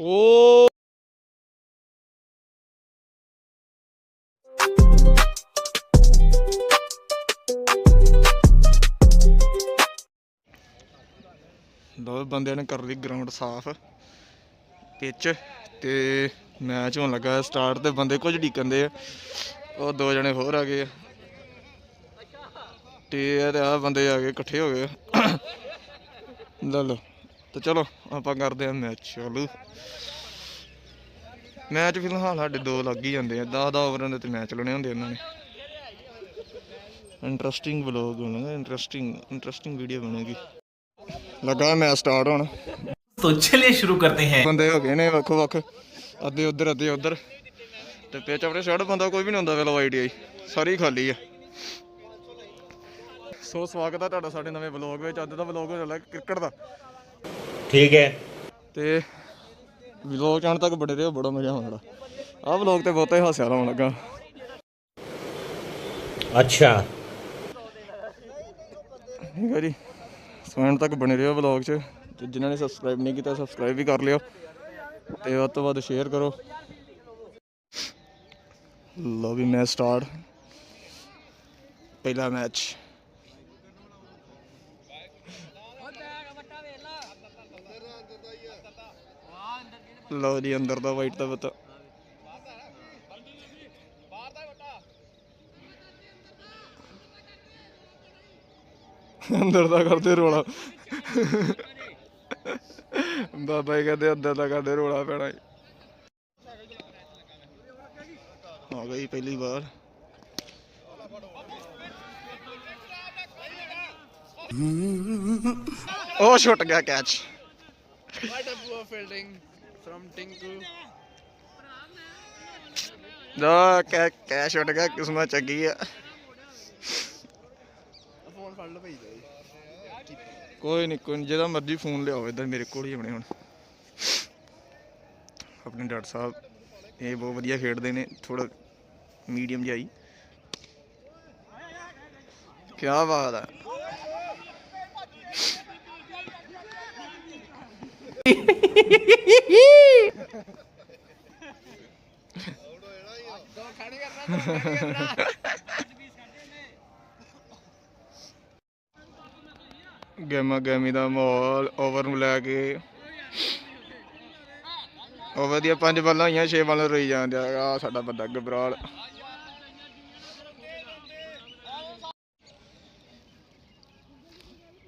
ਓ ਦੋ ਬੰਦਿਆਂ ਨੇ ਕਰ ਲਈ ਗਰਾਊਂਡ ਸਾਫ਼ ਪਿੱਚ ਤੇ ਮੈਚ ਹੋਣ ਲੱਗਾ ਸਟਾਰਟ ਤੇ ਬੰਦੇ ਕੁਝ ਢੀਕੰਦੇ ਆ। ਉਹ ਦੋ ਜਣੇ ਹੋਰ ਆ ਗਏ ਆ। ਤੇ ਆ ਬੰਦੇ ਆ ਗਏ, ਇਕੱਠੇ ਹੋ ਗਏ। ਲੈ ਲਓ। ਤੇ ਚਲੋ ਆਪਾਂ ਕਰਦੇ ਆ ਮੈਚ ਚਾਲੂ। ਮੈਚ ਫਿਲਹਾਲ ਸਾਡੇ ਦੋ ਲੱਗ ਹੀ ਜਾਂਦੇ ਆ। 10 10 ਓਵਰਾਂ ਦੇ ਤੇ ਮੈਚ ਲਾਉਣੇ ਹੁੰਦੇ ਇਹਨਾਂ ਨੇ। ਇੰਟਰਸਟਿੰਗ ਵਲੌਗ ਬਣੇਗਾ ਇੰਟਰਸਟਿੰਗ ਇੰਟਰਸਟਿੰਗ ਵੀਡੀਓ ਬਣੇਗੀ। ਲੱਗਾ ਮੈਚ ਸਟਾਰਟ ਹੋਣ। ਤੋ ਚਲਿਏ ਸ਼ੁਰੂ ਕਰਤੇ ਹੈ। ਬੰਦੇ ਹੋ ਗਏ ਨੇ ਵੱਖੋ ਵੱਖ ਅੱਧੇ ਉਧਰ ਅੱਧੇ ਉਧਰ। ਤੇ ਪਿੱਚ ਆਪਣੇ ਸ਼ਰਟ ਬੰਦਾ ਕੋਈ ਵੀ ਨਹੀਂ ਹੁੰਦਾ ਵੇਲੋ ਆਈਡੀਆਈ ਸਾਰੀ ਖਾਲੀ ਆ। ਸੋ ਸਵਾਗਤ ਆ ਤੁਹਾਡਾ ਸਾਡੇ ਨਵੇਂ ਵਲੌਗ ਵਿੱਚ। ਅੱਜ ਦਾ ਵਲੌਗ ਹੋ ਰਿਹਾ ਕ੍ਰਿਕਟ ਦਾ। ਠੀਕ ਹੈ। ਤੇ ਵਲੌਗ ਚਾਣ ਤੱਕ ਬੜੇ ਰਹੋ ਬੜਾ ਮਜ਼ਾ ਆਉਣ ਆਉਣਾ ਆਹ ਵਲੌਗ ਤੇ ਬਹੁਤਾ ਹੀ ਹਾਸਿਆ ਆਉਣ ਲੱਗਾ। ਅੱਛਾ। ਠੀਕ ਹੈ ਜੀ। ਸੁਣਨ ਤੱਕ ਬਣੇ ਰਹੋ ਵਲੌਗ 'ਚ। ਤੇ ਜਿਨ੍ਹਾਂ ਨੇ ਸਬਸਕ੍ਰਾਈਬ ਨਹੀਂ ਕੀਤਾ ਸਬਸਕ੍ਰਾਈਬ ਵੀ ਕਰ ਲਿਓ। ਤੇ ਵੱਧ ਤੋਂ ਵੱਧ ਸ਼ੇਅਰ ਕਰੋ। ਲੋ ਵੀ ਮੈਚ ਸਟਾਰਟ ਪਹਿਲਾ ਮੈਚ ਲਓ ਜੀ, ਅੰਦਰ ਦਾ ਵਾਈਟ ਦਾ ਪਤਾ। ਅੰਦਰ ਦਾ ਕਰਦੇ ਰੋਲਾ। ਬਾਬਾ ਜੀ ਕਹਿੰਦੇ ਅੰਦਰ ਦਾ ਕਰਦੇ ਰੋਲਾ ਪੈਣਾ ਈ। ਆ ਗਈ ਪਹਿਲੀ ਵਾਰ। ਉਹ ਛੁੱਟ ਗਿਆ catch What a poor from Tinku. ਦਾ ਕੈ ਕੈਚ ਛੁੱਟ ਗਿਆ ਕਿਸਮਤ ਚੰਗੀ ਆ। ਫੋਨ ਫੜ ਲਓ ਭਾਈ ਜੀ ਕੋਈ ਨਹੀਂ ਕੋਈ ਜਿਹਦਾ ਮਰਜ਼ੀ ਫੋਨ ਲਿਆਓ ਇੱਧਰ ਮੇਰੇ ਕੋਲ ਹੀ ਆਪਣੇ ਹੁਣ। ਆਪਣੇ ਡਾਕਟਰ ਸਾਹਿਬ ਇਹ ਬਹੁਤ ਵਧੀਆ ਖੇਡਦੇ ਨੇ ਥੋੜਾ ਮੀਡੀਅਮ ਜਿਹਾ ਹੀ। ਕੀ ਬਾਤ ਹੈ ਦੋ ਖੜੇ ਕਰਨਾ ਦੋ ਖੜੇ ਕਰਨਾ ਗੇਮਾ ਗੇਮੀ ਦਾ ਮਾਹੌਲ ਓਵਰ ਨੂੰ ਲੈ ਕੇ। ਓਵਰ ਦੀਆਂ ਪੰਜ ਬਾਲਾਂ ਹੋਈਆਂ ਛੇ ਬਾਲਾਂ ਰੋਈ ਜਾਂਦੇ ਆ। ਸਾਡਾ ਬੰਦਾ ਗਬਰਾਲ।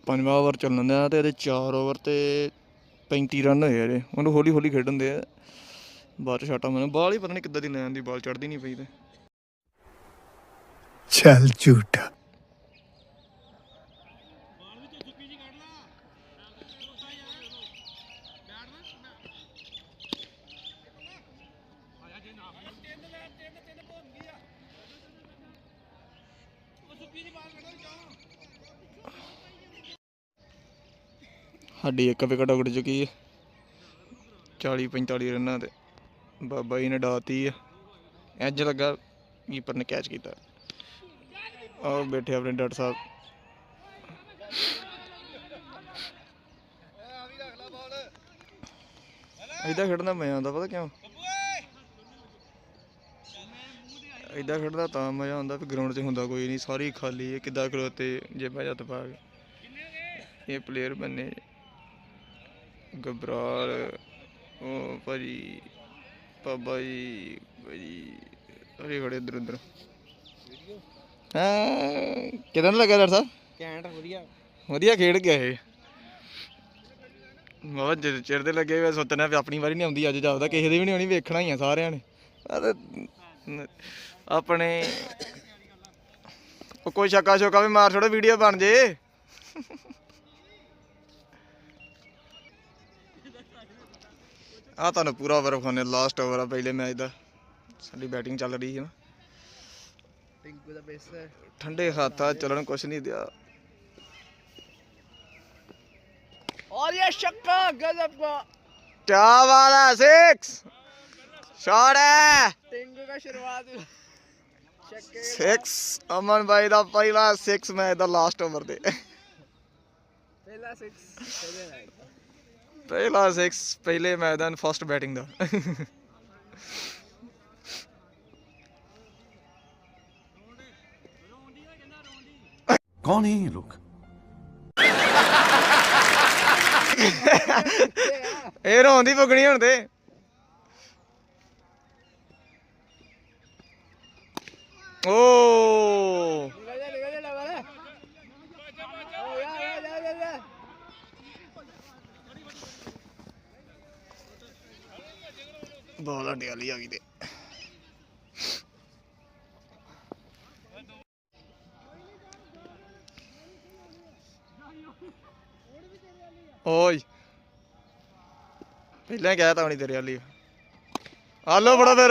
ਪੰਜਵਾਂ ਓਵਰ ਚੱਲਣ ਦਿਆ ਤੇ ਇਹਦੇ 4 ਓਵਰ ਤੇ 35 ਰਨ ਹੋਏ ਇਹਦੇ ਉਹਨੂੰ ਹੌਲੀ ਹੌਲੀ ਖੇਡਣ ਦੇ ਆ। ਬਾਅਦ ਚ ਛਾਟਾ ਮੈਨੂੰ। ਬਾਲ ਹੀ ਪਤਾ ਨਹੀਂ ਕਿੱਦਾਂ ਦੀ ਲੈਣ ਦੀ, ਬਾਲ ਚੜਦੀ ਨਹੀਂ ਪਈ ਤੇ। ਚੱਲ ਝੂਠਾ। ਸਾਡੀ ਇੱਕ ਵਿਕਟ ਉਗੜ ਚੁੱਕੀ ਹੈ। 40 45 ਰਨਾਂ ਤੇ ਬਾਬਾ ਜੀ ਨੇ ਡਾਤੀ ਆ। ਇੰਜ ਲੱਗਾ ਕੀਪਰ ਨੇ ਕੈਚ ਕੀਤਾ। ਆਹ ਬੈਠੇ ਆਪਣੇ ਡਾਕਟਰ ਸਾਹਿਬ। ਇਦਾਂ ਖੇਡਣਾ ਮਜ਼ਾ ਆਉਂਦਾ, ਪਤਾ ਕਿਉਂ? ਇਦਾਂ ਖੇਡਦਾ ਤਾਂ ਮਜ਼ਾ ਆਉਂਦਾ ਵੀ ਗਰਾਊਂਡ 'ਚ ਹੁੰਦਾ ਕੋਈ ਨਹੀਂ, ਸਾਰੀ ਖਾਲੀ ਹੈ, ਕਿੱਦਾਂ ਖਲੋਤੇ ਜੇਬਾਂ ਜੱਤ ਪਾ ਕੇ। ਇਹ ਪਲੇਅਰ ਬੰਨੇ। ਗਬਰਾਲ ਉਹ ਭਾਜੀ ਬਾਬਾ ਜੀ ਭਾਜੀ ਅਰੇ ਖੜੇ ਇਧਰ ਉਧਰ। ਹਾਂ ਕਿਦਾਂ ਲੱਗਾ ਡਾਕਟਰ ਸਾਹਿਬ? ਕੈਂਟ ਵਧੀਆ। ਵਧੀਆ ਖੇਡ ਗਿਆ ਇਹ। ਬਹੁਤ ਚਿਰ ਚਿਰ ਦੇ ਲੱਗੇ ਹੋਏ ਸੁੱਤਣਾ ਵੀ ਆਪਣੀ ਵਾਰੀ ਨਹੀਂ ਆਉਂਦੀ ਅੱਜ ਜਾਪਦਾ ਕਿਸੇ ਦੀ ਵੀ ਨਹੀਂ ਆਉਣੀ ਵੇਖਣਾ ਹੀ ਆ ਸਾਰਿਆਂ ਨ- ਆਪਣੇ ਉਹ ਕੋਈ ਸ਼ੱਕਾ ਸ਼ੋਕਾ ਵੀ ਮਾਰ ਛੋੜੋ ਵੀਡੀਓ ਬਣ ਜੇ। ਆ ਤੁਹਾਨੂੰ ਪੂਰਾ ਓਵਰ ਖਾਨੇ ਲਾਸਟ ਓਵਰ ਆ ਪਹਿਲੇ ਮੈਚ ਦਾ ਸਾਡੀ ਬੈਟਿੰਗ ਚੱਲ ਰਹੀ ਹੈ ਨਾ ਟਿੰਕੂ ਦਾ ਬੇਸ ਹੈ ਠੰਡੇ ਹੱਥਾਂ ਚੱਲਣ ਕੁਛ ਨਹੀਂ ਦਿਆ और ये छक्का गजब का क्या बात है सिक्स शॉट है टिंकू का शुरुआत छक्के सिक्स अमन भाई ਦਾ ਪਹਿਲਾ 6 ਮੈਚ ਦਾ ਲਾਸਟ ਓਵਰ ਤੇ पहला सिक्स ਪਹਿਲਾ 6 ਪਹਿਲੇ ਮੈਦਾਨ ਫਸਟ ਬੈਟਿੰਗ ਦਾ कौन है ये लोग ਇਹ ਰੋਂਦੀ ਪੁਗਣੀ ਹੁਣ ਤੇ ਓ ਬਾਲ ਆ ਗਈ ਤੇ। ਓਏ। ਪਹਿਲਾਂ ਕਹਿ ਤਾ ਹੁਣੀ ਤੇਰੇ ਵਾਲੀ। ਆ ਲੋ ਫੜੋ ਫਿਰ।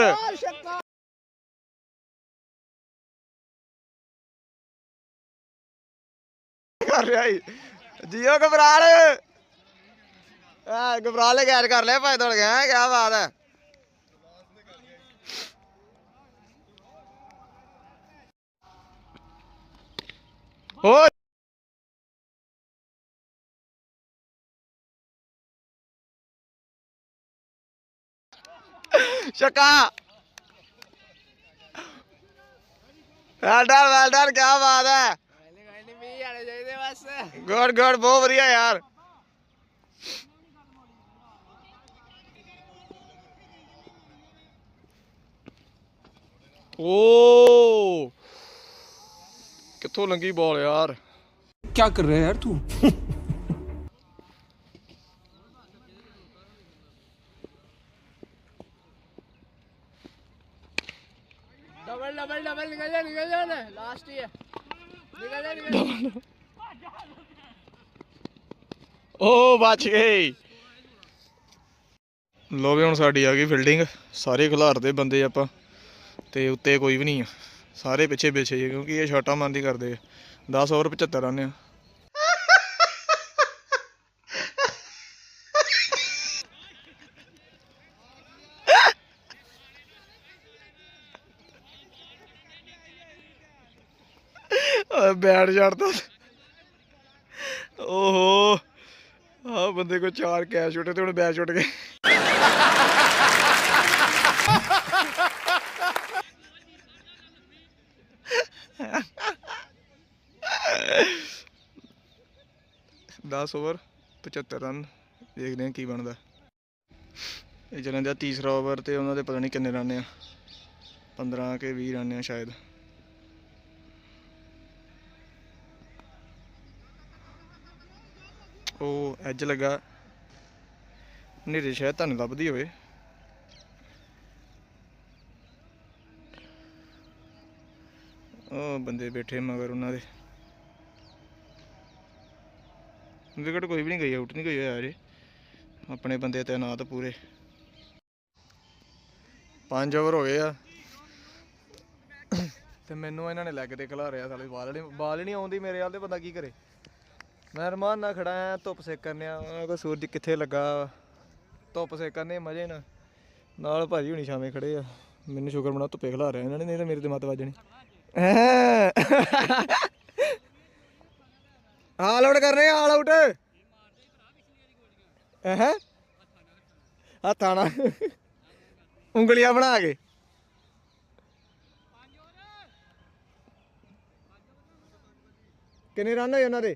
ਕਰ ਰਿਹਾ ਈ। ਜੀਓ ਘਬਰਾਲ ਆ ਘਬਰਾਲੇ ਗੈਰ ਕਰ ਲਿਆ ਭਾਈ ਦੌੜ ਗਿਆ ਕਿਆ ਬਾਤ ਹੈ ਓਏ। ਸ਼ਕਾ। ਵੈਲਡਨ ਵੈਲਡਨ ਕੀ ਬਾਤ ਹੈ। ਗੁੱਡ ਗੁੱਡ ਬਹੁਤ ਵਧੀਆ ਯਾਰ। ਓ। ਕਿੱਥੋਂ ਲੰਗੀ ਬਾਲ ਯਾਰ क्या कर रहे हैं यार तू डबल डबल डबल निकल जा निकल जा ना लास्ट ही है निकल जा निकल जा ਓ ਬਚ ਗਏ ਲੋ ਵੀ ਹੁਣ ਸਾਡੀ ਆ ਗਈ ਫੀਲਡਿੰਗ ਸਾਰੇ ਖਿਲਾਰ ਦੇ ਬੰਦੇ ਆਪਾਂ ਤੇ ਉੱਤੇ ਕੋਈ ਵੀ ਨਹੀਂ ਆ ਸਾਰੇ ਪਿੱਛੇ ਪਿੱਛੇ ਹੀ ਆ, ਕਿਉਂਕਿ ਇਹ ਸ਼ਾਟਾਂ ਹੀ ਕਰਦੇ ਆ। 10 ਓਵਰ 75 ਰਨ ਆ। ਓਏ ਬੈਟ ਛੱਡਦਾ ਓਹੋ। ਆ ਬੰਦੇ ਕੋ ਚਾਰ ਕੈਚ ਛੁੱਟੇ ਤੇ ਹੁਣ ਬੈਟ ਛੁੱਟ ਗਏ। ਦਸ ਓਵਰ 75 ਰਨ ਦੇਖਦੇ ਹਾਂ ਕੀ ਬਣਦਾ। ਇਹ ਚੱਲਣ ਦਾ ਤੀਸਰਾ ਓਵਰ ਤੇ ਉਹਨਾਂ ਦੇ ਪਤਾ ਨਹੀਂ ਕਿੰਨੇ ਰਨ ਆ। 15 ਕੇ 20 ਰਨ ਆ ਸ਼ਾਇਦ। ਉਹ ਐਜ ਲੱਗਾ। ਨੇਰੇ ਸ਼ਾਇਦ ਤੁਹਾਨੂੰ ਲੱਭਦੀ ਹੋਵੇ। ਉਹ ਬੰਦੇ ਬੈਠੇ ਮਗਰ ਉਹਨਾਂ ਦੇ। ਵਿਕਟ ਕੋਈ ਵੀ ਨਹੀਂ ਗਈ ਆਊਟ ਨਹੀਂ ਗਈ ਹੋਇਆ ਅਜੇ ਆਪਣੇ ਬੰਦੇ ਤੈਨਾਤ ਪੂਰੇ। ਪੰਜ ਓਵਰ ਹੋ ਗਏ ਆ। ਤੇ ਮੈਨੂੰ ਇਹਨਾਂ ਨੇ ਲੈਗ ਤੇ ਖਿਲਾਰਿਆ ਸਾਲੇ, ਬਾਲ ਨਹੀਂ ਬਾਲ ਨਹੀਂ ਆਉਂਦੀ ਮੇਰੇ ਵੱਲ ਤੇ ਬੰਦਾ ਕੀ ਕਰੇ। ਮੈਂ ਰਮਾਨ ਨਾਲ ਖੜਾ ਆ, ਧੁੱਪ ਸੇਕਣ ਆ ਉਹਨਾਂ ਕੋ ਸੂਰਜ ਕਿੱਥੇ ਲੱਗਾ ਧੁੱਪ ਸੇਕਣ ਦੇ ਮਜ਼ੇ ਨਾਲ। ਨਾਲ ਭਾਜੀ ਹੁਣੀ ਸ਼ਾਮੇ ਖੜੇ ਆ। ਮੈਨੂੰ ਸ਼ੁਕਰ ਬਣਾ ਧੁੱਪੇ ਖਿਲਾ ਰਿਹਾ ਇਹਨਾਂ ਨੇ, ਨਹੀਂ ਤਾਂ ਮੇਰੇ ਤੇ ਮੱਤ ਵੱਜਣੀ। ਆਲ ਆਊਟ ਕਰ ਰਹੇ ਆਲ ਆਊਟ। ਹੈ? ਹੱਥਾਂ ਨਾਲ ਉਂਗਲੀਆਂ ਬਣਾ ਕੇ। ਕਿੰਨੇ ਰਨ ਹੋਏ ਉਹਨਾਂ ਦੇ?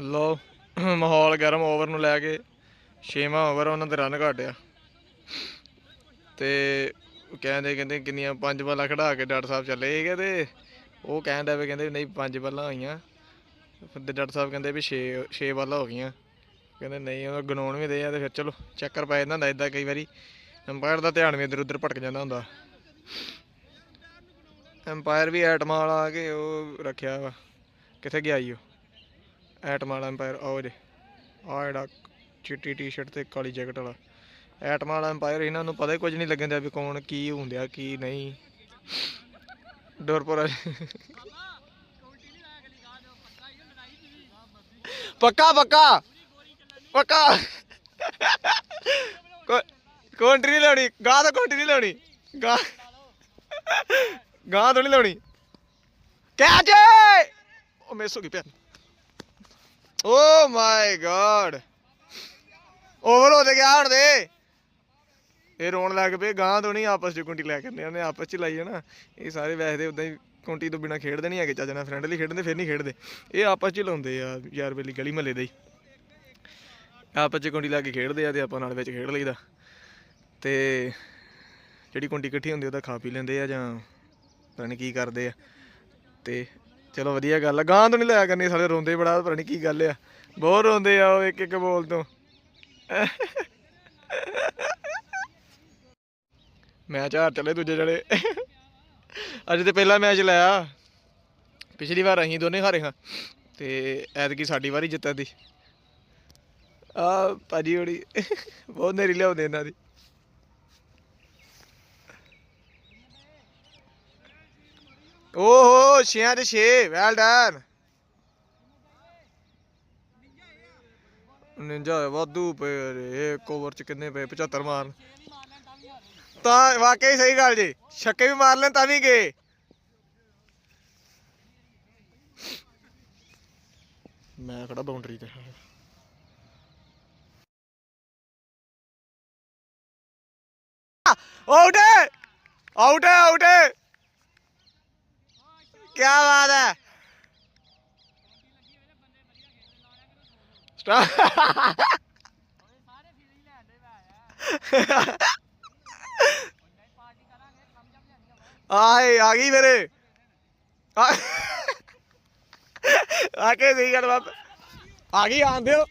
ਲੋ ਮਾਹੌਲ ਗਰਮ ਓਵਰ ਨੂੰ ਲੈ ਕੇ ਛੇਵਾਂ ਓਵਰ ਉਹਨਾਂ ਦੇ ਰਨ ਘਟਿਆ। ਤੇ ਕਹਿੰਦੇ ਕਹਿੰਦੇ ਕਿੰਨੀਆਂ ਪੰਜ ਬਾਲਾਂ ਖੜਾ ਕੇ ਡਾਕਟਰ ਸਾਹਿਬ ਚੱਲੇ ਕਹਿੰਦੇ ਉਹ ਕਹਿੰਦਾ ਵੀ ਕਹਿੰਦੇ ਨਹੀਂ, ਪੰਜ ਬਾਲਾਂ ਹੋਈਆਂ। ਫਿਰ ਤੇ ਡਾਕਟਰ ਸਾਹਿਬ ਕਹਿੰਦੇ ਵੀ 6 6 ਬਾਲਾਂ ਹੋ ਗਈਆਂ। ਕਹਿੰਦੇ ਨਹੀਂ, ਉਹ ਗਣਾਉਣ ਵੀ ਦੇ ਆ ਤੇ ਫਿਰ ਚਲੋ, ਚੱਕਰ ਪੈ ਜਾਂਦਾ ਹੁੰਦਾ ਇਦਾਂ ਕਈ ਵਾਰੀ। ਅੰਪਾਇਰ ਦਾ ਧਿਆਨ ਵੀ ਇੱਧਰ ਉੱਧਰ ਭਟਕ ਜਾਂਦਾ ਹੁੰਦਾ। ਅੰਪਾਇਰ ਵੀ ਐਟਮਾਂ ਵਾਲਾ ਆ ਕੇ ਉਹ ਰੱਖਿਆ ਵਾ। ਕਿੱਥੇ ਗਿਆ ਈ ਉਹ? ਐਟਮ ਵਾਲਾ ਅੰਪਾਇਰ ਉਹ ਜੇ। ਆ ਜਿਹੜਾ ਚਿੱਟੀ ਟੀ-ਸ਼ਰਟ ਤੇ ਕਾਲੀ ਜੈਕਟ ਵਾਲਾ। ਐਟਮ ਵਾਲਾ ਅੰਪਾਇਰ ਇਹਨਾਂ ਨੂੰ ਪਤਾ ਹੀ ਕੁਝ ਨਹੀਂ ਲੱਗਣ ਦਿਆ ਵੀ ਕੌਣ ਕੀ ਹੁੰਦਿਆ, ਕੀ ਨਹੀਂ। ਡੋਰਪੁਰ ਪੱਕਾ ਪੱਕਾ। ਪੱਕਾ। ਕੋਂਟਰੀ ਨਹੀਂ ਲਾਉਣੀ। ਗਾਂ ਤਾਂ ਕੋਂਟਰੀ ਨਹੀਂ ਲਾਉਣੀ। ਗਾਂ ਗਾਂ ਤੋਂ ਨਹੀਂ ਲਾਉਣੀ ਕੈਚ ਉਹ ਮਿਸ ਹੋ ਗਈ ਭੈਣ। ਓ ਮਾਈ ਗॉड ਓਵਰ ਹੋ ਤੇ ਗਿਆ ਹੁਣ ਦੇ ਇਹ ਰੋਣ ਲੱਗ ਪਏ ਗਾਂ ਤੋਂ ਨਹੀਂ ਆਪਸ ਚ ਕੁੰਟੀ ਲੈ ਕਰਨੇ ਉਹਨੇ ਆਪਸ ਚ ਲਾਈ ਜਾਣਾ ਇਹ ਸਾਰੇ ਵੈਸੇ ਤੇ ਉਦਾਂ ਹੀ ਕੁੰਟੀ ਤੋਂ ਬਿਨਾ ਖੇਡਦੇ ਨਹੀਂ ਹੈਗੇ, ਚੱਜ ਨਾਲ ਫਰੈਂਡਲੀ ਖੇਡਦੇ, ਫਿਰ ਨਹੀਂ ਖੇਡਦੇ। ਇਹ ਆਪਸ ਚ ਲਾਉਂਦੇ ਆ, ਯਾਰ ਬੇਲੀ ਗਲੀ ਮਹੱਲੇ ਦੇ ਹੀ। ਆਪਸ ਚ ਕੁੰਟੀ ਲਾ ਕੇ ਖੇਡਦੇ ਆ ਤੇ ਆਪਾਂ ਨਾਲ ਵਿੱਚ ਖੇਡ ਲਈਦਾ। ਤੇ ਜਿਹੜੀ ਕੁੰਟੀ ਇਕੱਠੀ ਹੁੰਦੀ ਉਹਦਾ ਖਾ ਪੀ ਲੈਂਦੇ ਆ ਜਾਂ ਪਤਾ ਨਹੀਂ ਕੀ ਕਰਦੇ ਆ। ਤੇ ਚਲੋ ਵਧੀਆ ਗੱਲ ਆ ਗਾਂ ਤੋਂ ਨਹੀਂ ਲਿਆ ਕਰਨੀ, ਸਾਲੇ ਰੋਂਦੇ ਬੜਾ, ਪਤਾ ਨਹੀਂ ਕੀ ਗੱਲ ਆ। ਬਹੁਤ ਰੋਂਦੇ ਆ ਉਹ ਇੱਕ ਇੱਕ ਬੋਲ ਤੋਂ। ਮੈਚ ਹਾਰ ਚਲੇ ਦੂਜੇ ਜੜੇ ਅੱਜ ਤੇ ਪਹਿਲਾ ਮੈਚ ਲਾਇਆ। ਪਿਛਲੀ ਵਾਰ ਅਸੀਂ ਦੋਨੇ ਹਾਰੇ ਹਾਂ। ਤੇ ਐਤਕੀ ਸਾਡੀ ਵਾਰੀ ਜਿੱਤਣ ਦੀ। ਆ ਭਾਜੀ ਹੋੜੀ ਬਹੁਤ ਨੇਰੀ ਲਿਆਉਂਦੇ ਇਹਨਾਂ ਦੀ। ਓਹੋ, ਛਿਆਂ ਦੇ 6 ਵੈਲ ਡਨ ਨਿੰਜਾ ਵਾਧੂ ਪਏ ਰੇ ਇੱਕ ਓਵਰ ਚ ਕਿੰਨੇ ਪਏ? 75 ਮਾਰਨ। ਤਾਂ ਵਾਕਈ ਸਹੀ ਗੱਲ ਜੀ। ਛੱਕੇ ਵੀ ਮਾਰ ਲੈਣ ਤਾਂ ਵੀ ਗਏ। ਮੈਂ ਖੜਾ ਬਾਉਂਡਰੀ ਤੇ ਆਊਟ ਹੈ! ਆਊਟ ਹੈ ਆਊਟ ਹੈ। ਕੀ ਬਾਤ ਹੈ। ਸਟਾਰ ਆਏ, ਆ ਗਈ ਮੇਰੇ। ਆ ਕੇ ਸਹੀ ਗੱਲ ਬਾਪ ਆ ਗਈ ਆਂਦੇ ਹੋ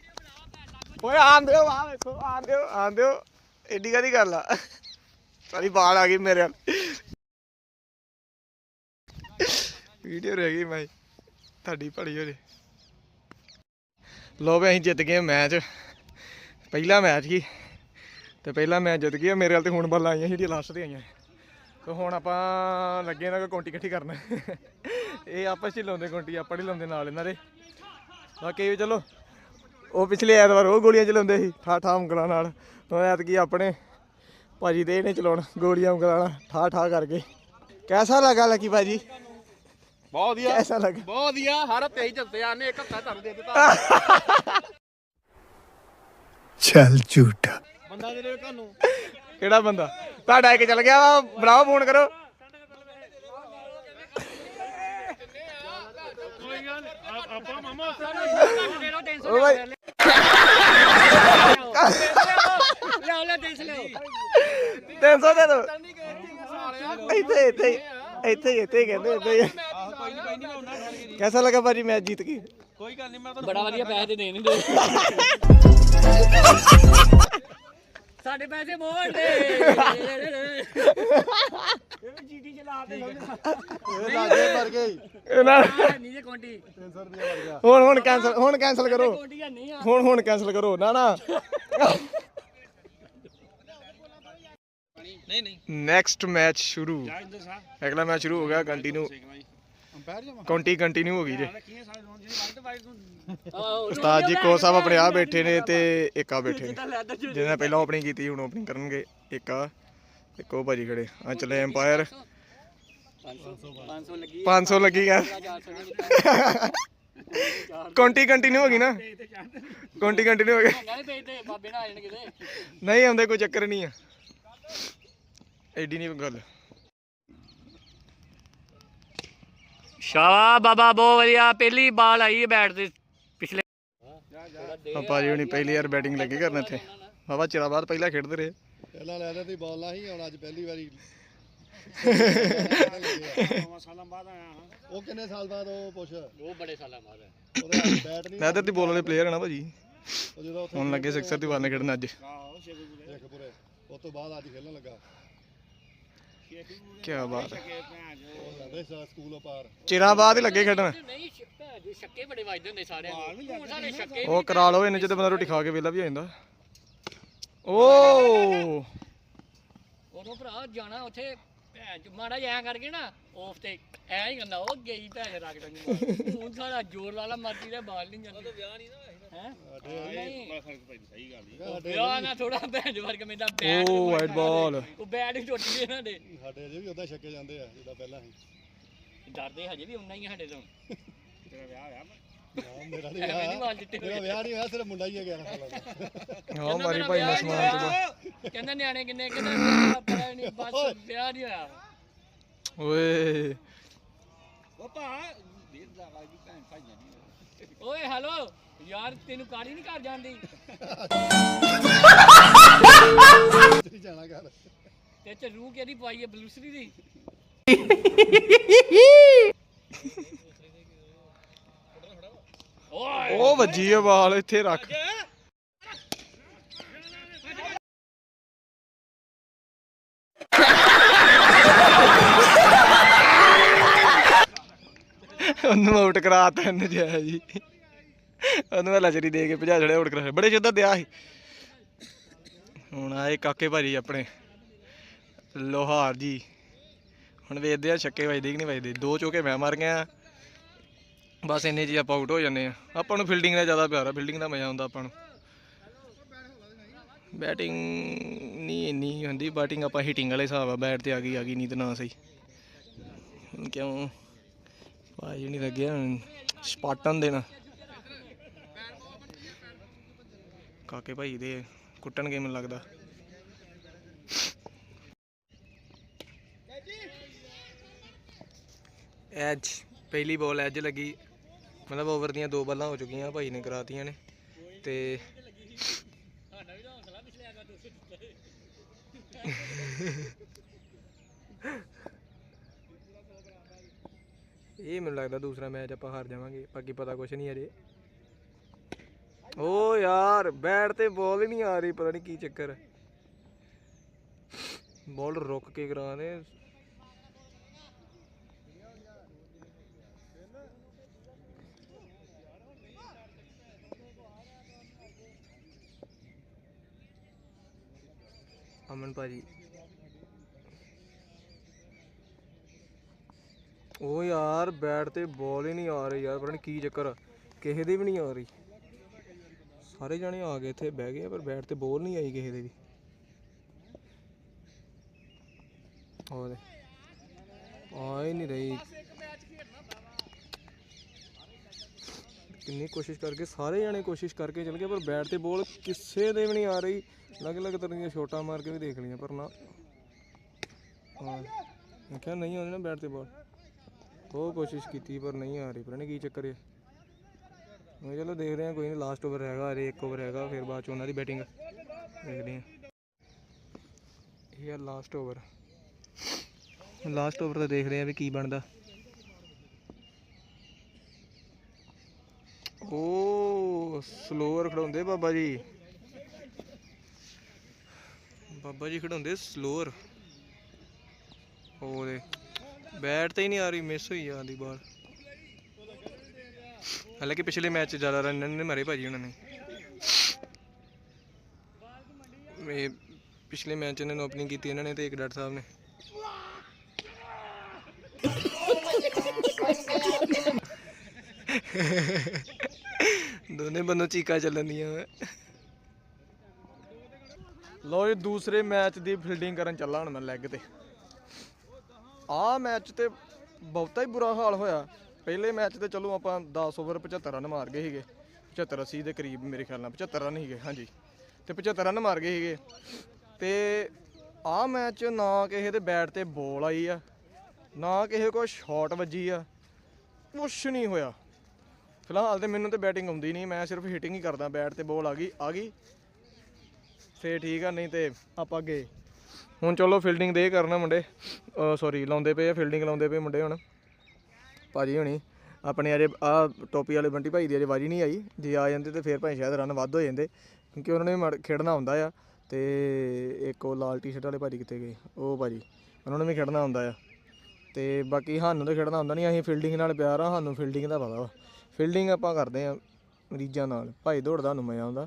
ਓਏ ਆਂਦੇ ਹੋ ਆ ਵੇਖੋ ਆਂਦੇ ਹੋ ਆਂਦੇ ਹੋ ਏਡੀ ਕਾਦੀ ਗੱਲ ਆ? ਸਾਰੀ ਬਾਲ ਆ ਗਈ ਮੇਰੇ ਵੱਲ। ਵੀਡੀਓ ਰਹਿ ਗਈ ਮਾਈ ਤੁਹਾਡੀ ਭੜੀ ਹੋ ਜੇ। ਲੋ ਵੀ ਅਸੀਂ ਜਿੱਤ ਗਏ ਮੈਚ। ਪਹਿਲਾ ਮੈਚ ਕੀ ਤੇ ਪਹਿਲਾ ਮੈਚ ਜਿੱਤ ਗਏ ਮੇਰੇ ਵੱਲ ਤੇ ਹੁਣ ਬਾਲਾਂ ਆਈਆਂ ਜਿਹੜੀਆਂ ਲਾਸਟ ਤੇ ਆਈਆਂ। ਤੇ ਹੁਣ ਆਪਾਂ ਲੱਗੇ ਨਾ ਕੌਂਟੀ ਇਕੱਠੀ ਕਰਨ। ਇਹ ਆਪਸ ਚ ਲਾਉਂਦੇ ਕੌਂਟੀ ਆਪਾਂ ਨਹੀਂ ਲਾਉਂਦੇ ਨਾਲ ਇਹਨਾਂ ਦੇ। ਬਾਕੀ ਵੀ ਚਲੋ ਉਹ ਪਿਛਲੇ ਐਤਵਾਰ ਉਹ ਗੋਲੀਆਂ ਚਲਾਉਂਦੇ ਸੀ ਠਾ ਠਾ ਉਂਗਲਾਂ ਨਾਲ। ਉਹ ਐਤਕੀ ਆਪਣੇ ਭਾਜੀ ਦੇ ਇਹਨੇ ਚਲਾਉਣ ਗੋਲੀਆਂ ਉਂਗਲਾਂ ਨਾਲ ਠਾ ਠਾ ਕਰਕੇ। ਕੈਸਾ ਲੱਗਾ ਲੱਕੀ ਭਾਜੀ? ਬਹੁਤ ਵਧੀਆ। ਕੈਸਾ ਲੱਗਾ? ਬਹੁਤ ਵਧੀਆ ਹਰ ਹਫ਼ਤੇ ਹੀ ਚੱਲਦੇ ਆ ਨੇ ਇੱਕ ਹਫਤਾ ਤੁਹਾਨੂੰ ਦੇ ਦਿੱਤਾ। ਚੱਲ ਝੂਠਾ। ਬੰਦਾ ਦੇ ਦੇ ਤੁਹਾਨੂੰ। ਕਿਹੜਾ ਬੰਦਾ? ਤੁਹਾਡਾ ਇੱਕ ਚੱਲ ਗਿਆ ਵਾ ਬਣਾਓ ਫੋਨ ਕਰੋ। ਓ ਭਾਈ ਲਿਆਓ ਲੈ ਦੇਖ ਲਿਓ 300 ਦੇ ਦੋ। ਇੱਥੇ ਇੱਥੇ ਇੱਥੇ ਕਹਿੰਦੇ ਇੱਥੇ। ਕੈਸਾ ਲੱਗਾ ਭਾਜੀ ਮੈਚ ਜਿੱਤ ਕੇ? ਬੜਾ ਵਧੀਆ ਪੈਸੇ ਦੇ ਨਹੀਂ ਦੇ ਸਾਡੇ ਪੈਸੇ ਮੋੜ ਦੇ। ਜੀਟੀ ਚਲਾ ਦੇ। ਇਹਨਾਂ ਨਹੀਂ। ਜੇ ਕੋਂਟੀ ਹੁਣ ਹੁਣ ਕੈਨਸਲ ਹੁਣ ਕੈਨਸਲ ਕਰੋ। ਕੋਂਟੀਆਂ ਨਹੀਂ ਆ। ਹੁਣ ਹੁਣ ਕੈਨਸਲ ਕਰੋ। ਨਾ ਨਾ। ਨਹੀਂ ਨਹੀਂ। ਨੈਕਸਟ ਮੈਚ ਸ਼ੁਰੂ। ਅਗਲਾ ਮੈਚ ਸ਼ੁਰੂ ਹੋ ਗਿਆ। ਕੰਟੀਨਿਊ ਕੰਟੀ ਕੰਟੀਨਿਊ ਹੋ ਗਈ ਜੇ। ਉਸਤਾਦ ਜੀ ਕੋ ਸਾਹਿਬ ਆਪਣੇ ਆ ਬੈਠੇ ਨੇ ਤੇ ਇੱਕ ਆ ਬੈਠੇ ਨੇ। ਜਿਹਨੇ ਪਹਿਲਾਂ ਓਪਨਿੰਗ ਕੀਤੀ ਹੁਣ ਓਪਨਿੰਗ ਕਰਨਗੇ। ਇੱਕ ਆ ਇੱਕ ਉਹ ਭਾਜੀ ਖੜੇ। ਆ ਚੱਲੇ ਐਮਪਾਇਰ 500 ਲੱਗੀ 500 ਲੱਗੀ 400 ਕੰਟੀ ਕੰਟੀਨਿਊ ਹੋ ਗਈ ਨਾ? ਕੰਟੀ ਕੰਟੀਨਿਊ ਹੋ ਗਈ। ਆ ਨਹੀਂ ਆਉਂਦੇ ਕੋਈ ਚੱਕਰ ਨਹੀਂ ਆ। ਐਡੀ ਨਹੀਂ ਗੱਲ। ਸ਼ਾਬਾ ਬਾਬਾ ਬਹੁਤ ਵਧੀਆ। ਪਹਿਲੀ ਬਾਲ ਆਈ ਹੈ ਬੈਟ ਦੇ ਪਿਛਲੇ। ਆ ਭਾਜੀ ਹੁਣੀ ਪਹਿਲੀ ਵਾਰ ਬੈਟਿੰਗ ਲੱਗੇ ਕਰਨ ਇੱਥੇ। ਬਾਬਾ ਚਿਰਾਂ ਬਾਅਦ ਪਹਿਲਾਂ ਖੇਡਦੇ ਰਹੇ। ਪਹਿਲਾਂ ਲੈ ਲੈਂਦੀ ਬਾਲ ਲਾਹੀ ਹੁਣ ਅੱਜ ਪਹਿਲੀ ਵਾਰੀ। ਉਹ ਕਿੰਨੇ ਸਾਲ ਬਾਅਦ ਉਹ ਪੁੱਛ? ਉਹ ਬੜੇ ਸਾਲਾਂ ਬਾਅਦ ਉਹਦਾ ਬੈਟ ਨਹੀਂ ਨੈਦਰ ਦੀ ਬੋਲ ਵਾਲੇ ਪਲੇਅਰ ਹੈ ਨਾ ਭਾਜੀ। ਉਹ ਹੁਣ ਲੱਗੇ ਸਿਕਸਰ ਦੀ ਵਾਰਨੇ ਖੇਡਣ ਅੱਜ। ਸ਼ੇਖਪੁਰੇ। ਉਸ ਤੋਂ ਬਾਅਦ ਅੱਜ ਖੇਲਣ ਲੱਗਾ। ਕੀ ਬਾਤ ਹੈ। ਚਿਰਾਂ ਬਾਅਦ ਹੀ ਲੱਗੇ ਖੇਡਣ। ਨਹੀਂ ਭੈਣ ਜੀ ਛੱਕੇ ਬੜੇ ਵੱਜਦੇ ਹੁੰਦੇ ਸਾਰਿਆਂ ਨੂੰ। ਹੁਣ ਸਾਡੇ ਛੱਕੇ ਉਹ ਕਰਾ ਲਓ ਇਹਨੇ ਜਦੋਂ ਬੰਦਾ ਰੋਟੀ ਖਾ ਕੇ ਵੇਲਾ ਵੀ ਹੋ ਜਾਂਦਾ। ਓ। ਉਦੋਂ ਭਰਾ ਜਾਣਾ ਉੱਥੇ ਭੈਣ ਚ ਮਾੜਾ ਜਿਹਾ ਐਂ ਕਰਕੇ ਨਾ ਆਫ ਤੇ ਐ ਹੀ ਕਹਿੰਦਾ ਉਹ ਗਈ ਭੈਣ ਰੱਖ ਦਿੰਦੀ। ਹੁਣ ਸਾਡਾ ਜ਼ੋਰ ਲਾ ਲਾ ਮਰਦੀ ਦਾ ਬਾਲ ਨਹੀਂ ਜਾਂਦੇ। ਵਿਆਹ ਨਹੀਂ ਨਾ ਹੈ ਨਹੀਂ ਸਹੀ ਗੱਲ ਵਿਆਹ ਨਾ ਥੋੜਾ ਭੈਣ ਵਰਗ ਮੇਰਾ ਬੈਟ ਓ ਵਾਈਟ ਬਾਲ। ਉਹ ਬੈਟ ਹੀ ਟੁੱਟ ਗਏ ਇਹਨਾਂ ਦੇ। ਸਾਡੇ ਅਜੇ ਵੀ ਉਦਾਂ ਛੱਕੇ ਜਾਂਦੇ ਆ ਜਿੱਦਾਂ ਪਹਿਲਾਂ ਸੀ। ਡਰਦੇ ਹਜੇ ਵੀ ਉਨਾ ਹੀ ਆ ਸਾਡੇ ਤੋਂ। ਨਾ ਮੇਰਾ ਨਹੀਂ ਐਵੇਂ ਨਹੀਂ ਵਿਆਹ ਮੇਰਾ ਵਿਆਹ ਨਹੀਂ ਹੋਇਆ ਸਿਰਫ ਮੁੰਡਾ ਹੀ ਹੈ 11 ਸਾਲਾਂ ਦਾ। ਹਾਂ ਮਾਰੀ ਭਾਈ ਨੇ ਸਮਾਨ ਚੁੱਕਾ ਕਹਿੰਦਾ ਨਿਆਣੇ ਕਿੰਨੇ ਕਹਿੰਦਾ ਪਤਾ ਨਹੀਂ ਬਸ ਵਿਆਹ ਨਹੀਂ ਹੋਇਆ। ਓਏ। ਓਏ ਹੈਲੋ। ਯਾਰ ਤੈਨੂੰ ਕਾਲੀ ਨਹੀਂ ਕਰ ਜਾਂਦੀ ਜਾਣਾ ਘਰ। ਤੇ ਚ ਰੂਹ ਕਿਹਦੀ ਪਾਈ ਹੈ ਬਲੂਸਰੀ ਦੀ? ਓਏ। ਉਹ ਵੱਜੀ ਆ ਵਾਲ ਇੱਥੇ ਰੱਖ। ਉਹਨੂੰ ਆਊਟ ਕਰਾਤਾ ਇਹਨੇ ਜਿਆ ਜੀ। ਉਹਨੂੰ ਲਜਰੀ ਦੇ ਕੇ ਭਜਾ ਛੜਿਆ ਆਊਟ ਕਰਾ ਬੜੇ ਸਿੱਧਾ ਦਿਆ ਸੀ। ਹੁਣ ਆਏ ਕਾਕੇ ਭਾਜੀ ਆਪਣੇ। ਲੋਹਾਰ ਜੀ। ਹੁਣ ਵੇਖਦੇ ਆ ਛੱਕੇ ਵੱਜਦੇ ਕਿ ਨਹੀਂ ਵੱਜਦੇ। ਦੋ ਚੋਕੇ ਮੈਂ ਮਾਰ ਗਿਆ। ਬਸ ਇੰਨੇ ਜੀ ਆਪਾਂ ਆਊਟ ਹੋ ਜਾਂਦੇ ਆ। ਆਪਾਂ ਨੂੰ ਫੀਲਡਿੰਗ ਦਾ ਜ਼ਿਆਦਾ ਪਿਆਰ ਆ। ਫੀਲਡਿੰਗ ਦਾ ਮਜ਼ਾ ਆਉਂਦਾ ਆਪਾਂ ਨੂੰ। ਬੈਟਿੰਗ ਨਹੀਂ ਇੰਨੀ ਹੁੰਦੀ। ਬੈਟਿੰਗ ਆਪਾਂ ਹਿਟਿੰਗ ਵਾਲੇ ਹਿਸਾਬ ਆ। ਬੈਟ ਤੇ ਆ ਗਈ ਆ ਗਈ ਨਹੀਂ ਤੇ ਨਾ ਸਹੀ। ਕਿਉਂ? ਭਾਜੀ ਨਹੀਂ ਲੱਗਿਆ। ਹੁਣ ਸਪਾਟਨ ਦੇਣਾ ਕਾਕੇ ਭਾਈ ਦੇ ਕੁੱਟਣਗੇ ਮੈਨੂੰ ਲੱਗਦਾ। ਐਜ, ਪਹਿਲੀ ਬਾਲ ਐਜ ਲੱਗੀ। ਮਤਲਬ ਓਵਰ ਦੀਆਂ ਦੋ ਬਾਲਾਂ ਹੋ ਚੁੱਕੀਆਂ ਭਾਈ ਨੇ, ਕਰਾਤੀਆਂ ਨੇ। ਤੇ ਇਹ ਮੈਨੂੰ ਲੱਗਦਾ ਦੂਸਰਾ ਮੈਚ ਆਪਾਂ ਹਾਰ ਜਾਵਾਂਗੇ, ਬਾਕੀ ਪਤਾ ਕੁਛ ਨਹੀਂ ਅਜੇ। ਓ ਯਾਰ, ਬੈਟ ਤੇ ਬਾਲ ਹੀ ਨਹੀਂ ਆ ਰਹੀ, ਪਤਾ ਨਹੀਂ ਕੀ ਚੱਕਰ। ਹੈ ਬਾਲ ਰੁਕ ਕੇ ਕਰਾਣੇ ਅਮਨ ਭਾਜੀ। ਓ ਯਾਰ, ਬੈਟ ਤੇ ਬਾਲ ਹੀ ਨਹੀਂ ਆ ਰਹੀ ਯਾਰ, ਪਤਾ ਨਹੀਂ ਕੀ ਚੱਕਰ। ਕਿਸੇ ਦੀ ਵੀ ਨਹੀਂ ਆ ਰਹੀ। ਸਾਰੇ ਜਾਣੇ ਆ ਗਏ ਇੱਥੇ, ਬਹਿ ਗਏ ਪਰ ਬੈਟ ਤੇ ਬੋਲ ਨਹੀਂ ਆਈ ਕਿਸੇ ਦੇ ਵੀ। ਹੋਰ? ਆ ਨਹੀਂ ਰਹੀ। ਕਿੰਨੀ ਕੋਸ਼ਿਸ਼ ਕਰਕੇ, ਸਾਰੇ ਜਾਣੇ ਕੋਸ਼ਿਸ਼ ਕਰਕੇ ਚੱਲ ਗਏ, ਪਰ ਬੈਟ ਤੇ ਬੋਲ ਕਿਸੇ ਦੇ ਵੀ ਨਹੀਂ ਆ ਰਹੀ। ਅਲੱਗ-ਅਲੱਗ ਤਰ੍ਹਾਂ ਦੀਆਂ ਸ਼ੋਟਾਂ ਮਾਰ ਕੇ ਵੀ ਦੇਖ ਲਈਆਂ, ਪਰ ਨਾ। ਮੈਂ ਕਿਹਾ ਨਹੀਂ ਆਉਂਦੀ ਨਾ ਬੈਟ ਤੇ ਬੋਲ। ਬਹੁਤ ਕੋਸ਼ਿਸ਼ ਕੀਤੀ, ਪਰ ਨਹੀਂ ਆ ਰਹੀ ਪਰ ਨਹੀਂ ਕੀ ਚੱਕਰ ਹੈ ਮੈਂ ਚਲੋ ਦੇਖਦੇ ਹਾਂ, ਕੋਈ ਨਹੀਂ ਲਾਸਟ ਓਵਰ ਹੈਗਾ ਅਰੇ ਇੱਕ ਓਵਰ ਹੈਗਾ, ਫਿਰ ਬਾਅਦ ਚ ਉਹਨਾਂ ਦੀ ਬੈਟਿੰਗ ਦੇਖਦੇ ਹਾਂ। ਇਹ ਆ ਲਾਸਟ ਓਵਰ ਲਾਸਟ ਓਵਰ ਤਾਂ ਦੇਖਦੇ ਹਾਂ ਵੀ ਕੀ ਬਣਦਾ। ਓ ਸਲੋਅਰ ਖੜਾਉਂਦੇ ਬਾਬਾ ਜੀ। ਬਾਬਾ ਜੀ ਖੜਾਉਂਦੇ ਸਲੋਅਰ ਉਹਦੇ ਬੈਟ ਤੇ ਹੀ ਨਹੀਂ ਆ ਰਹੀ ਮਿਸ ਹੋਈ ਜਾਂਦੀ ਬਾਲ ਹਾਲਾਂਕਿ ਪਿਛਲੇ ਮੈਚ 'ਚ ਜ਼ਿਆਦਾ ਰਨ ਨੇ ਮਾਰੇ ਭਾਜੀ ਉਹਨਾਂ ਨੇ। ਇਹ ਪਿਛਲੇ ਮੈਚ ਇਹਨਾਂ ਨੇ ਓਪਨਿੰਗ ਕੀਤੀ ਇਹਨਾਂ ਨੇ ਤੇ ਇੱਕ ਡਾਕਟਰ ਸਾਹਿਬ ਨੇ। ਦੋਨੇ ਬੰਨੋਂ ਚੀਕਾਂ ਚੱਲਣਦੀਆਂ ਵਾ ਲੋ ਇਹ ਦੂਸਰੇ ਮੈਚ ਦੀ ਫੀਲਡਿੰਗ ਕਰਨ ਚੱਲਾ ਹੁਣ ਮੈਂ ਲੈਗ ਤੇ। ਆ ਮੈਚ ਤੇ ਬਹੁਤਾ ਹੀ ਬੁਰਾ ਹਾਲ ਹੋਇਆ। ਪਹਿਲੇ ਮੈਚ ਤੇ ਚਲੋ ਆਪਾਂ 10 ਓਵਰ 75 ਰਨ ਮਾਰ ਗਏ ਸੀਗੇ। 75 80 ਦੇ ਕਰੀਬ ਮੇਰੇ ਖਿਆਲ ਨਾਲ 75 ਰਨ ਸੀਗੇ, ਹਾਂਜੀ। ਤੇ 75 ਰਨ ਮਾਰ ਗਏ ਸੀਗੇ। ਤੇ ਆਹ ਮੈਚ ਨਾ ਕਿਸੇ ਦੇ ਬੈਟ ਤੇ ਬੋਲ ਆਈ ਆ, ਨਾ ਕਿਸੇ ਕੋਲ ਸ਼ਾਟ ਵੱਜੀ ਆ, ਕੁਛ ਨਹੀਂ ਹੋਇਆ। ਫਿਲਹਾਲ ਤੇ ਮੈਨੂੰ ਤੇ ਬੈਟਿੰਗ ਆਉਂਦੀ ਨਹੀਂ, ਮੈਂ ਸਿਰਫ ਹਿਟਿੰਗ ਹੀ ਕਰਦਾ, ਬੈਟ ਤੇ ਬੋਲ ਆ ਗਈ ਆ ਗਈ। ਫੇਰ ਠੀਕ ਆ, ਨਹੀਂ ਤੇ ਆਪਾਂ ਅੱਗੇ ਹੁਣ ਚਲੋ ਫੀਲਡਿੰਗ ਦੇ ਕਰਨਾ ਮੁੰਡੇ। ਸੌਰੀ ਲਾਉਂਦੇ ਪਏ ਆ ਫੀਲਡਿੰਗ ਲਾਉਂਦੇ ਪਏ ਮੁੰਡੇ ਹੁਣ। ਭਾਜੀ ਹੁਣੀ, ਆਪਣੇ ਅਜੇ ਆ ਟੋਪੀ ਵਾਲੇ ਬੰਟੀ ਭਾਈ ਦੀ ਅਜੇ ਵਾਰੀ ਨਹੀਂ ਆਈ। ਜੇ ਆ ਜਾਂਦੇ ਤੇ ਫੇਰ ਭਾਈ ਸ਼ਾਇਦ ਰਨ ਵੱਧ ਹੋ ਜਾਂਦੇ, ਕਿਉਂਕਿ ਉਹਨਾਂ ਨੇ ਵੀ ਮੜ- ਖੇਡਣਾ ਹੁੰਦਾ ਆ। ਤੇ ਇੱਕ ਉਹ ਲਾਲ ਟੀ-ਸ਼ਰਟ ਵਾਲੇ ਭਾਜੀ ਕਿੱਥੇ ਗਏ? ਉਹ ਭਾਜੀ, ਉਹਨਾਂ ਨੂੰ ਵੀ ਖੇਡਣਾ ਹੁੰਦਾ ਆ। ਤੇ ਬਾਕੀ ਸਾਨੂੰ ਤਾਂ ਖੇਡਣਾ ਹੁੰਦਾ ਨਹੀਂ ਅਸੀਂ ਫੀਲਡਿੰਗ ਨਾਲ ਪਿਆਰ ਆ, ਸਾਨੂੰ ਫੀਲਡਿੰਗ ਦਾ ਪਤਾ ਵਾ। ਫੀਲਡਿੰਗ ਆਪਾਂ ਕਰਦੇ ਆ ਰੀਜਾਂ ਨਾਲ, ਭਾਈ ਦੌੜਦਾ ਨੂੰ ਮਜ਼ਾ ਆਉਂਦਾ।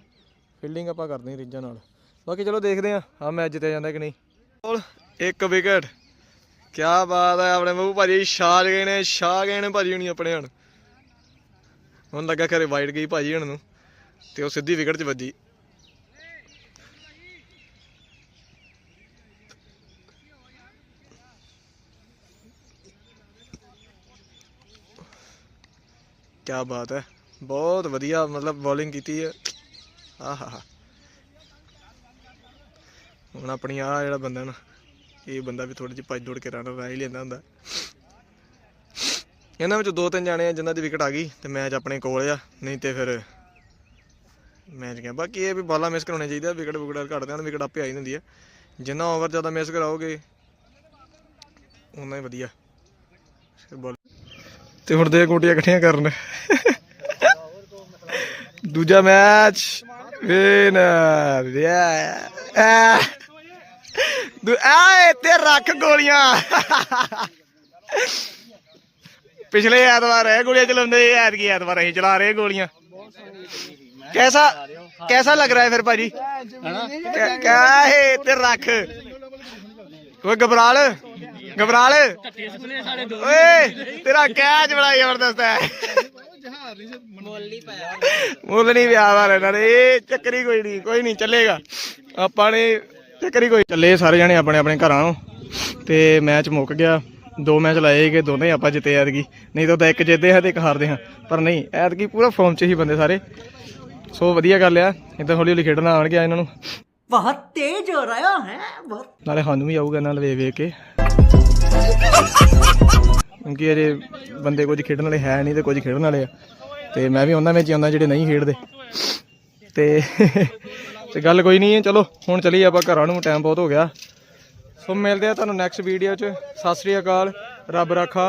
ਫੀਲਡਿੰਗ ਆਪਾਂ ਕਰਦੇ ਆ ਰੀਜਾਂ ਨਾਲ। ਬਾਕੀ ਚਲੋ ਦੇਖਦੇ ਆ ਆ ਮੈਚ ਜਿੱਤਿਆ ਜਾਂਦਾ ਕਿ ਨਹੀਂ। ਇੱਕ ਵਿਕਟ ਕੀ ਬਾਤ ਹੈ, ਆਪਣੇ ਮੂੰਹ ਭਾਜੀ ਛਾ ਗਏ ਨੇ ਛਾ ਗਏ ਨੇ ਭਾਜੀ ਹੁਣੀ ਆਪਣੇ ਹੁਣ। ਹੁਣ ਲੱਗਾ ਘਰੇ ਵਾਈਟ ਗਈ ਭਾਜੀ ਹੁਣ ਨੂੰ, ਤੇ ਉਹ ਸਿੱਧੀ ਵਿਕਟ 'ਚ ਵੱਜੀ। ਕੀ ਬਾਤ ਹੈ, ਬਹੁਤ ਵਧੀਆ ਮਤਲਬ ਬੋਲਿੰਗ ਕੀਤੀ ਹੈ। ਆਹਾ ਹੁਣ ਆਪਣੀ ਆ ਜਿਹੜਾ ਬੰਦਾ ਨਾ ਇਹ ਬੰਦਾ ਵੀ ਥੋੜੀ ਜਿਹੀ ਭੱਜ ਦੌੜ ਕੇ ਰਨ ਰਾਹ ਲੈਂਦਾ ਹੁੰਦਾ। ਇਹਨਾਂ ਵਿੱਚ ਦੋ ਤਿੰਨ ਜਾਣੇ ਆ ਜਿਨ੍ਹਾਂ ਦੀ ਵਿਕਟ ਆ ਗਈ ਤੇ ਮੈਚ ਆਪਣੇ ਕੋਲ ਆ, ਨਹੀਂ ਤੇ ਫਿਰ ਮੈਚ ਗਿਆ। ਬਾਕੀ ਇਹ ਵੀ ਬਾਲਾਂ ਮਿਸ ਕਰਾਉਣੇ ਚਾਹੀਦਾ ਵਿਕਟ ਵਿਕਟ ਘੱਟਦੇ ਹਨ ਵਿਕਟ ਆਪੇ ਆਈ ਹੁੰਦੀ ਆ। ਜਿੰਨਾ ਓਵਰ ਜ਼ਿਆਦਾ ਮਿਸ ਕਰਾਓਗੇ ਉਨਾ ਹੀ ਵਧੀਆ। ਤੇ ਹੁਣ ਦੇ ਗੋਟੀਆਂ ਇਕੱਠੀਆਂ ਕਰਨ। ਦੂਜਾ ਮੈਚ ਵਿਨਰ ਯਾ ਆ ਇੱਥੇ ਰੱਖ ਗੋਲੀਆਂ। ਪਿਛਲੇ ਐਤਵਾਰ ਇਹ ਗੋਲੀਆਂ ਚਲਾਉਂਦੇ ਐਤ ਕੀ ਐਤਵਾਰ ਅਸੀਂ ਚਲਾ ਰਹੇ ਗੋਲੀਆਂ। ਕੈਸਾ ਕੈਸਾ ਲੱਗ ਰਿਹਾ ਫਿਰ ਭਾਜੀ? ਕਾ ਤੇ ਰੱਖ। ਕੋਈ ਗਬਰਾਲ ਗਬਰਾਲ। ਓਏ, ਤੇਰਾ ਕੈਚ ਬੜਾ ਜ਼ਬਰਦਸਤ ਹੈ। ਮੁੱਲ ਨਹੀਂ ਪਿਆ ਵਾਰ ਇਹਨਾਂ ਦੇ ਇਹ ਚੱਕਰੀ ਕੋਈ ਨਹੀਂ ਕੋਈ ਨਹੀਂ ਚੱਲੇਗਾ। ਆਪਾਂ ਨੇ ਤੇ ਕਰੀ ਕੋਈ ਚੱਲੇ ਸਾਰੇ ਜਣੇ ਆਪਣੇ ਆਪਣੇ ਘਰਾਂ ਨੂੰ। ਤੇ ਮੈਚ ਮੁੱਕ ਗਿਆ। ਦੋ ਮੈਚ ਲਾਏ ਗਏ ਦੋਨੇ ਆਪਾਂ ਜਿੱਤੇ ਐਤਕੀ। ਨਹੀਂ ਤਾਂ ਇੱਕ ਜਿੱਤਦੇ ਹਾਂ ਤੇ ਇੱਕ ਹਾਰਦੇ ਹਾਂ। ਪਰ ਨਹੀਂ ਐਤਕੀ ਪੂਰਾ ਫਾਰਮ 'ਚ ਹੀ ਬੰਦੇ ਸਾਰੇ। ਸੋ ਵਧੀਆ ਗੱਲ ਆ ਇਦਾਂ ਹੌਲੀ ਹੌਲੀ ਖੇਡਣਾ ਆਣ ਗਿਆ ਇਹਨਾਂ ਨੂੰ। ਬਹੁਤ ਤੇਜ਼ ਹੋ ਰਿਹਾ ਹੈ ਬਹੁਤ। ਨਾਲੇ ਸਾਨੂੰ ਵੀ ਆਊਗਾ ਨਾਲ ਵੇ ਵੇ ਕੇ। ਕਿਉਂਕਿ ਅਜੇ ਬੰਦੇ ਕੁਝ ਖੇਡਣ ਵਾਲੇ ਹੈ ਨਹੀਂ ਤੇ ਕੁਝ ਖੇਡਣ ਵਾਲੇ ਆ। ਤੇ ਮੈਂ ਵੀ ਉਹਨਾਂ ਵਿੱਚ ਆਉਂਦਾ ਜਿਹੜੇ ਨਹੀਂ ਖੇਡਦੇ। ਤੇ ਤੇ ਗੱਲ ਕੋਈ ਨਹੀਂ ਹੈ, ਚਲੋ, ਹੁਣ ਚਲੀਏ ਆਪਾਂ ਘਰਾਂ ਨੂੰ ਟਾਈਮ ਬਹੁਤ ਹੋ ਗਿਆ। ਸੋ ਮਿਲਦੇ ਆ ਤੁਹਾਨੂੰ ਨੈਕਸਟ ਵੀਡੀਓ 'ਚ। ਸਤਿ ਸ੍ਰੀ ਅਕਾਲ, ਰੱਬ ਰਾਖਾ।